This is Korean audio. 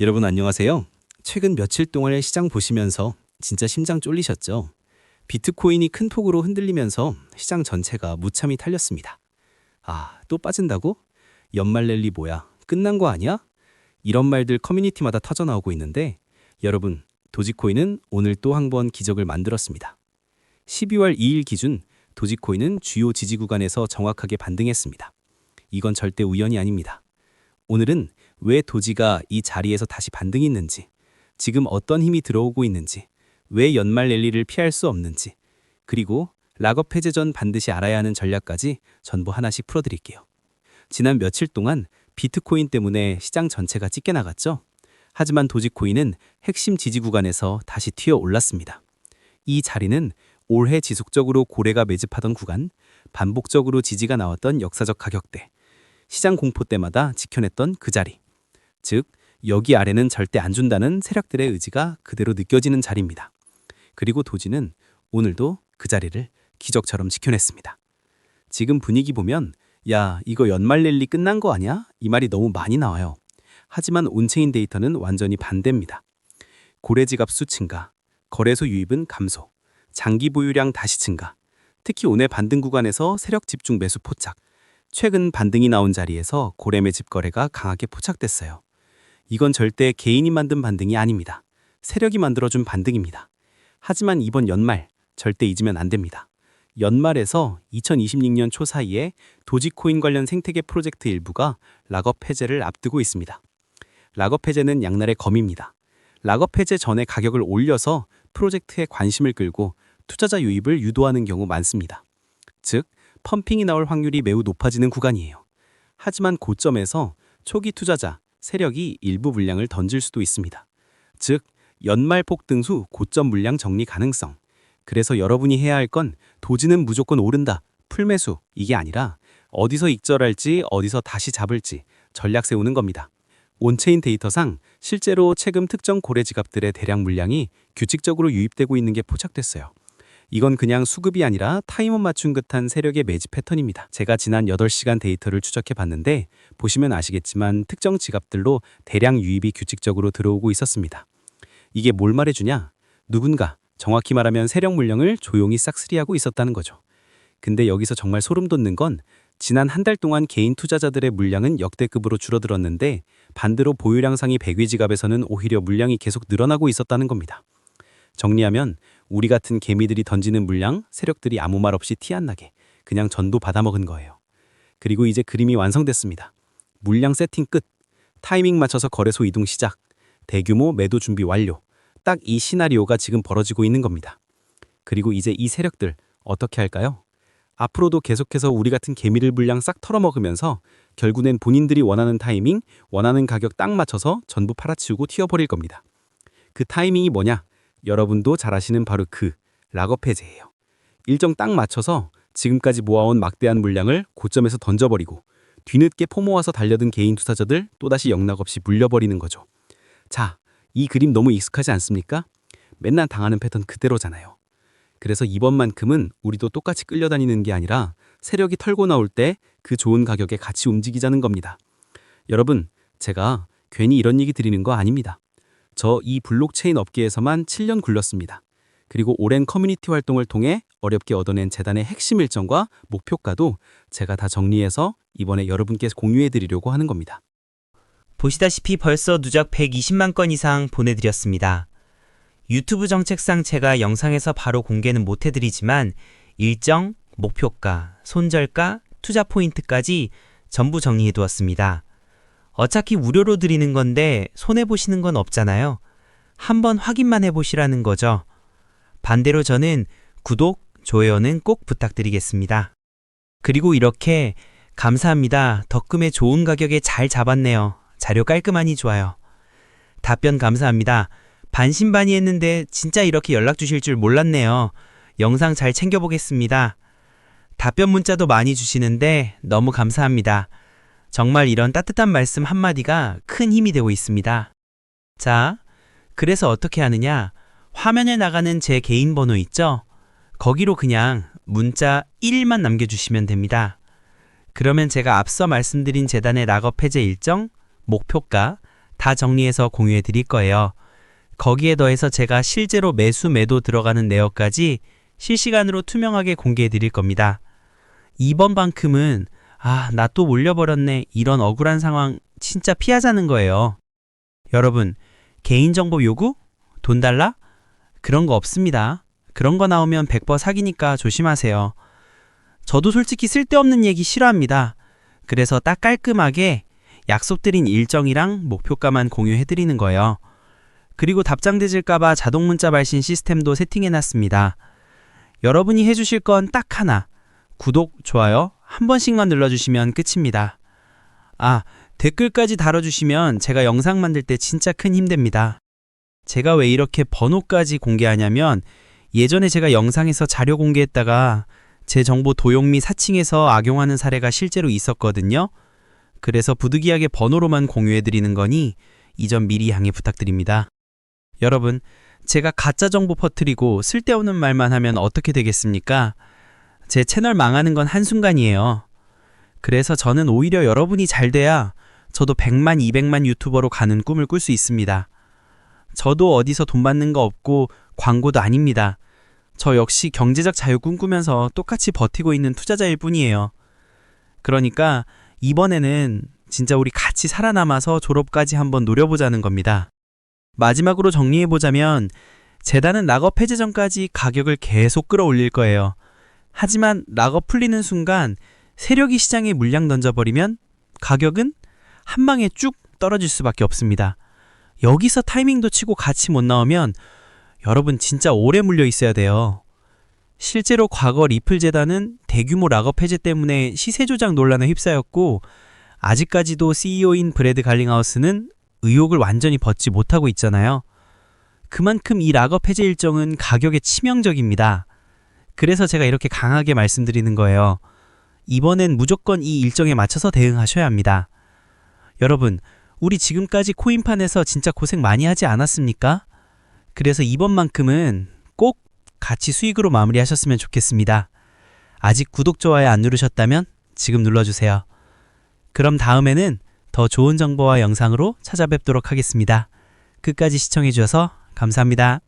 여러분 안녕하세요. 최근 며칠 동안의 시장 보시면서 진짜 심장 쫄리셨죠? 비트코인이 큰 폭으로 흔들리면서 시장 전체가 무참히 탈렸습니다. 아, 또 빠진다고? 연말 랠리 뭐야? 끝난 거 아니야? 이런 말들 커뮤니티마다 터져 나오고 있는데 여러분, 도지코인은 오늘 또 한 번 기적을 만들었습니다. 12월 2일 기준 도지코인은 주요 지지 구간에서 정확하게 반등했습니다. 이건 절대 우연이 아닙니다. 오늘은 왜 도지가 이 자리에서 다시 반등이 있는지, 지금 어떤 힘이 들어오고 있는지, 왜 연말 랠리를 피할 수 없는지, 그리고 락업 해제 전 반드시 알아야 하는 전략까지 전부 하나씩 풀어드릴게요. 지난 며칠 동안 비트코인 때문에 시장 전체가 찢겨 나갔죠? 하지만 도지코인은 핵심 지지 구간에서 다시 튀어 올랐습니다. 이 자리는 올해 지속적으로 고래가 매집하던 구간, 반복적으로 지지가 나왔던 역사적 가격대, 시장 공포 때마다 지켜냈던 그 자리. 즉, 여기 아래는 절대 안 준다는 세력들의 의지가 그대로 느껴지는 자리입니다. 그리고 도지는 오늘도 그 자리를 기적처럼 지켜냈습니다. 지금 분위기 보면 야, 이거 연말 랠리 끝난 거 아니야? 이 말이 너무 많이 나와요. 하지만 온체인 데이터는 완전히 반대입니다. 고래 지갑 수 증가, 거래소 유입은 감소, 장기 보유량 다시 증가. 특히 오늘 반등 구간에서 세력 집중 매수 포착. 최근 반등이 나온 자리에서 고래 매 집 거래가 강하게 포착됐어요. 이건 절대 개인이 만든 반등이 아닙니다. 세력이 만들어준 반등입니다. 하지만 이번 연말 절대 잊으면 안 됩니다. 연말에서 2026년 초 사이에 도지코인 관련 생태계 프로젝트 일부가 락업 해제를 앞두고 있습니다. 락업 해제는 양날의 검입니다. 락업 해제 전에 가격을 올려서 프로젝트에 관심을 끌고 투자자 유입을 유도하는 경우 많습니다. 즉, 펌핑이 나올 확률이 매우 높아지는 구간이에요. 하지만 고점에서 초기 투자자, 세력이 일부 물량을 던질 수도 있습니다. 즉, 연말 폭등 후 고점 물량 정리 가능성. 그래서 여러분이 해야 할 건 도지는 무조건 오른다, 풀매수 이게 아니라 어디서 익절할지 어디서 다시 잡을지 전략 세우는 겁니다. 온체인 데이터상 실제로 최근 특정 고래 지갑들의 대량 물량이 규칙적으로 유입되고 있는 게 포착됐어요. 이건 그냥 수급이 아니라 타이머 맞춘 듯한 세력의 매집 패턴입니다. 제가 지난 8시간 데이터를 추적해 봤는데 보시면 아시겠지만 특정 지갑들로 대량 유입이 규칙적으로 들어오고 있었습니다. 이게 뭘 말해주냐? 누군가 정확히 말하면 세력 물량을 조용히 싹쓸이하고 있었다는 거죠. 근데 여기서 정말 소름 돋는 건 지난 한 달 동안 개인 투자자들의 물량은 역대급으로 줄어들었는데 반대로 보유량 상위 100위 지갑에서는 오히려 물량이 계속 늘어나고 있었다는 겁니다. 정리하면 우리 같은 개미들이 던지는 물량, 세력들이 아무 말 없이 티 안 나게 그냥 전부 받아먹은 거예요. 그리고 이제 그림이 완성됐습니다. 물량 세팅 끝, 타이밍 맞춰서 거래소 이동 시작, 대규모 매도 준비 완료. 딱 이 시나리오가 지금 벌어지고 있는 겁니다. 그리고 이제 이 세력들 어떻게 할까요? 앞으로도 계속해서 우리 같은 개미를 물량 싹 털어먹으면서 결국엔 본인들이 원하는 타이밍, 원하는 가격 딱 맞춰서 전부 팔아치우고 튀어버릴 겁니다. 그 타이밍이 뭐냐? 여러분도 잘 아시는 바로 그 락업 해제예요. 일정 딱 맞춰서 지금까지 모아온 막대한 물량을 고점에서 던져버리고 뒤늦게 포모와서 달려든 개인 투자자들 또다시 영락 없이 물려버리는 거죠. 자, 이 그림 너무 익숙하지 않습니까? 맨날 당하는 패턴 그대로잖아요. 그래서 이번만큼은 우리도 똑같이 끌려다니는 게 아니라 세력이 털고 나올 때 그 좋은 가격에 같이 움직이자는 겁니다. 여러분, 제가 괜히 이런 얘기 드리는 거 아닙니다. 저 이 블록체인 업계에서만 7년 굴렀습니다. 그리고 오랜 커뮤니티 활동을 통해 어렵게 얻어낸 재단의 핵심 일정과 목표가도 제가 다 정리해서 이번에 여러분께 공유해 드리려고 하는 겁니다. 보시다시피 벌써 누적 120만 건 이상 보내드렸습니다. 유튜브 정책상 제가 영상에서 바로 공개는 못해드리지만 일정, 목표가, 손절가, 투자 포인트까지 전부 정리해두었습니다. 어차피 무료로 드리는 건데 손해보시는 건 없잖아요. 한번 확인만 해보시라는 거죠. 반대로 저는 구독, 좋아요는 꼭 부탁드리겠습니다. 그리고 이렇게 감사합니다. 덕금에 좋은 가격에 잘 잡았네요. 자료 깔끔하니 좋아요. 답변 감사합니다. 반신반의 했는데 진짜 이렇게 연락 주실 줄 몰랐네요. 영상 잘 챙겨보겠습니다. 답변 문자도 많이 주시는데 너무 감사합니다. 정말 이런 따뜻한 말씀 한마디가 큰 힘이 되고 있습니다. 자, 그래서 어떻게 하느냐? 화면에 나가는 제 개인 번호 있죠? 거기로 그냥 문자 1만 남겨주시면 됩니다. 그러면 제가 앞서 말씀드린 재단의 락업 해제 일정, 목표가, 다 정리해서 공유해 드릴 거예요. 거기에 더해서 제가 실제로 매수 매도 들어가는 내역까지 실시간으로 투명하게 공개해 드릴 겁니다. 이번 반큼은 아, 나 또 몰려버렸네. 이런 억울한 상황 진짜 피하자는 거예요. 여러분, 개인정보 요구? 돈 달라? 그런 거 없습니다. 그런 거 나오면 100% 사기니까 조심하세요. 저도 솔직히 쓸데없는 얘기 싫어합니다. 그래서 딱 깔끔하게 약속드린 일정이랑 목표가만 공유해드리는 거예요. 그리고 답장 늦을까봐 자동 문자 발신 시스템도 세팅해놨습니다. 여러분이 해주실 건 딱 하나. 구독, 좋아요 한 번씩만 눌러주시면 끝입니다. 아, 댓글까지 달아주시면 제가 영상 만들 때 진짜 큰힘 됩니다. 제가 왜 이렇게 번호까지 공개하냐면 예전에 제가 영상에서 자료 공개했다가 제 정보 도용 및 사칭해서 악용하는 사례가 실제로 있었거든요. 그래서 부득이하게 번호로만 공유해드리는 거니 이 점 미리 양해 부탁드립니다. 여러분, 제가 가짜 정보 퍼뜨리고 쓸데없는 말만 하면 어떻게 되겠습니까? 제 채널 망하는 건 한순간이에요. 그래서 저는 오히려 여러분이 잘 돼야 저도 100만, 200만 유튜버로 가는 꿈을 꿀 수 있습니다. 저도 어디서 돈 받는 거 없고 광고도 아닙니다. 저 역시 경제적 자유 꿈꾸면서 똑같이 버티고 있는 투자자일 뿐이에요. 그러니까 이번에는 진짜 우리 같이 살아남아서 졸업까지 한번 노려보자는 겁니다. 마지막으로 정리해보자면 재단은 락업 해제 전까지 가격을 계속 끌어올릴 거예요. 하지만 락업 풀리는 순간 세력이 시장에 물량 던져버리면 가격은 한 방에 쭉 떨어질 수밖에 없습니다. 여기서 타이밍도 치고 같이 못 나오면 여러분 진짜 오래 물려 있어야 돼요. 실제로 과거 리플 재단은 대규모 락업 해제 때문에 시세 조작 논란에 휩싸였고 아직까지도 CEO인 브래드 갈링하우스는 의혹을 완전히 벗지 못하고 있잖아요. 그만큼 이 락업 해제 일정은 가격에 치명적입니다. 그래서 제가 이렇게 강하게 말씀드리는 거예요. 이번엔 무조건 이 일정에 맞춰서 대응하셔야 합니다. 여러분, 우리 지금까지 코인판에서 진짜 고생 많이 하지 않았습니까? 그래서 이번만큼은 꼭 같이 수익으로 마무리하셨으면 좋겠습니다. 아직 구독, 좋아요 안 누르셨다면 지금 눌러주세요. 그럼 다음에는 더 좋은 정보와 영상으로 찾아뵙도록 하겠습니다. 끝까지 시청해주셔서 감사합니다.